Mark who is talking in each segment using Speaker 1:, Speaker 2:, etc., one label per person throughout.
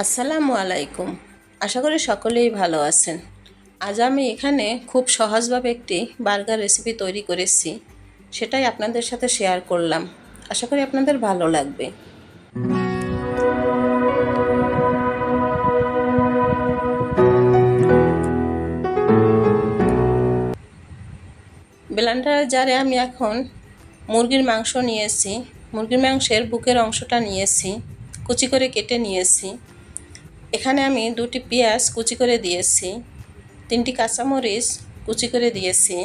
Speaker 1: আসসালামু আলাইকুম। আশা করি সকলেই ভালো আছেন। আজ আমি এখানে খুব সহজভাবে একটি বার্গার রেসিপি তৈরি করেছি। সেটাই আপনাদের সাথে শেয়ার করলাম। আশা করি আপনাদের ভালো লাগবে। ব্লেন্ডার জারে আমি এখন মুরগির মাংস নিয়েছি। মুরগির মাংসের বুকের অংশটা নিয়েছি। কুচি করে কেটে নিয়েছি। এখানে আমি দুটি পেঁয়াজ কুচি করে দিয়েছি, তিনটি কাঁচামরিচ কুচি করে দিয়েছি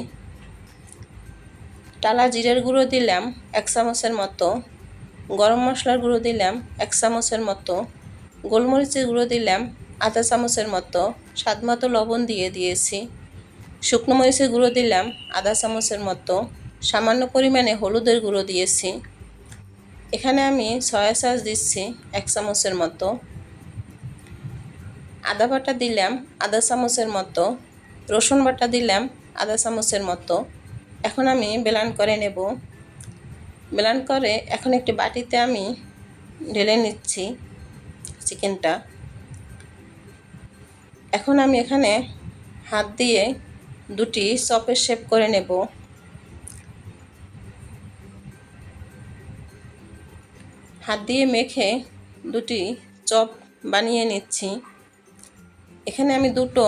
Speaker 1: টালা জিরের গুঁড়ো দিলাম এক চামচের মতো, গরম মশলার গুঁড়ো দিলাম এক চামচের মতো, গোলমরিচের গুঁড়ো দিলাম আধা চামচের মতো স্বাদ মতো লবণ দিয়ে দিয়েছি, শুকনো মরিচের গুঁড়ো দিলাম আধা চামচের মতো, সামান্য পরিমাণে হলুদের গুঁড়ো দিয়েছি। এখানে আমি সয়া সস দিচ্ছি এক চামচের মতো। আদা বাটা দিলাম আধা চামচের মতো। রসুন বাটা দিলাম আধা চামচের মতো। এখন আমি বেলান করে নেব। বেলান করে এখন একটি বাটিতে আমি ঢেলে নিচ্ছি চিকেনটা। এখন আমি এখানে হাত দিয়ে দুটি চপের শেপ করে নেব। হাত দিয়ে মেখে দুটি চপ বানিয়ে নিচ্ছি। এখানে আমি দুটো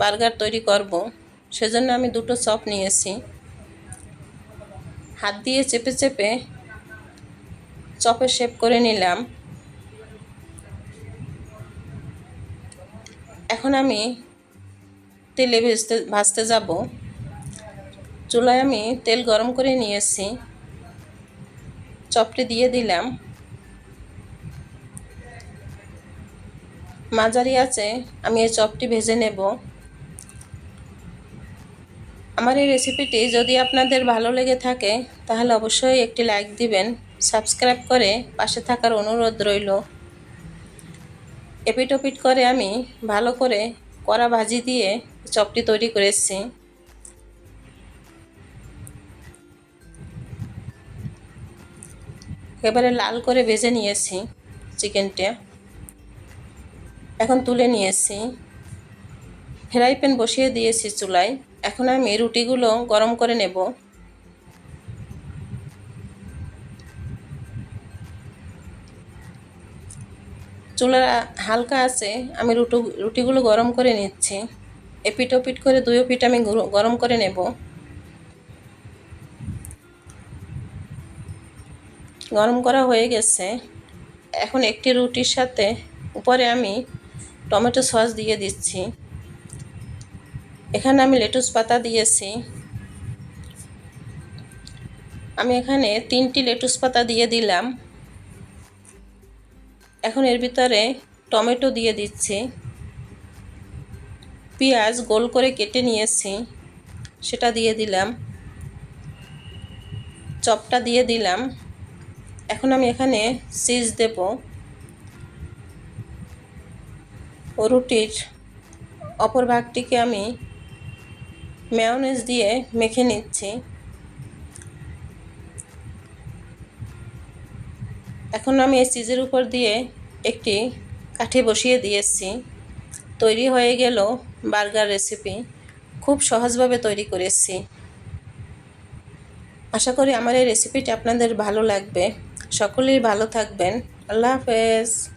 Speaker 1: বার্গার তৈরি করব, সেজন্য আমি দুটো চপ নিয়েছি। হাত দিয়ে চেপে চেপে চপের শেপ করে নিলাম। এখন আমি তেলে ভেজতে, ভাজতে যাব। চুলায় আমি তেল গরম করে নিয়েছি। চপটি দিয়ে দিলাম। মাঝারি আছে, আমি এই চপটি ভেজে নেব। আমার এই রেসিপিটি যদি আপনাদের ভালো লেগে থাকে, তাহলে অবশ্যই একটি লাইক দিবেন সাবস্ক্রাইব করে পাশে থাকার অনুরোধ রইল। এপিট করে আমি ভালো করে কড়া ভাজি দিয়ে চপটি তৈরি করেছি। এবারে লাল করে ভেজে নিয়েছি চিকেনটা। এখন তুলে নিয়েছি। ফ্রাই প্যান বসিয়ে দিয়েছি চুলায়। এখন আমি রুটিগুলো গরম করে নেব। চুলা হালকা আছে, আমি রুটু, রুটিগুলো গরম করে নিচ্ছি। এপিট ওপিট করে দুই পিঠ আমি গরম করে নেব। গরম করা হয়ে গেছে। এখন একটি রুটির সাথে উপরে আমি টমেটো সস দিয়ে দিচ্ছি। এখানে আমি লেটুস পাতা দিয়েছি। আমি এখানে তিনটি লেটুস পাতা দিয়ে দিলাম। এখন এর ভিতরে টমেটো দিয়ে দিচ্ছি। পেঁয়াজ গোল করে কেটে নিয়েছি, সেটা দিয়ে দিলাম। চপটা দিয়ে দিলাম। এখন আমি এখানে চিজ দেব। রুটির অপর ভাগটিকে আমি মেয়নেজ দিয়ে মেখে নিচ্ছি। এখন আমি এই চিজের উপর দিয়ে একটি কাঠি বসিয়ে দিয়েছি। তৈরি হয়ে গেল বার্গার রেসিপি খুব সহজভাবে তৈরি করেছি। আশা করি আমার এই রেসিপিটি আপনাদের ভালো লাগবে। সকলেই ভালো থাকবেন। আল্লাহ হাফেজ।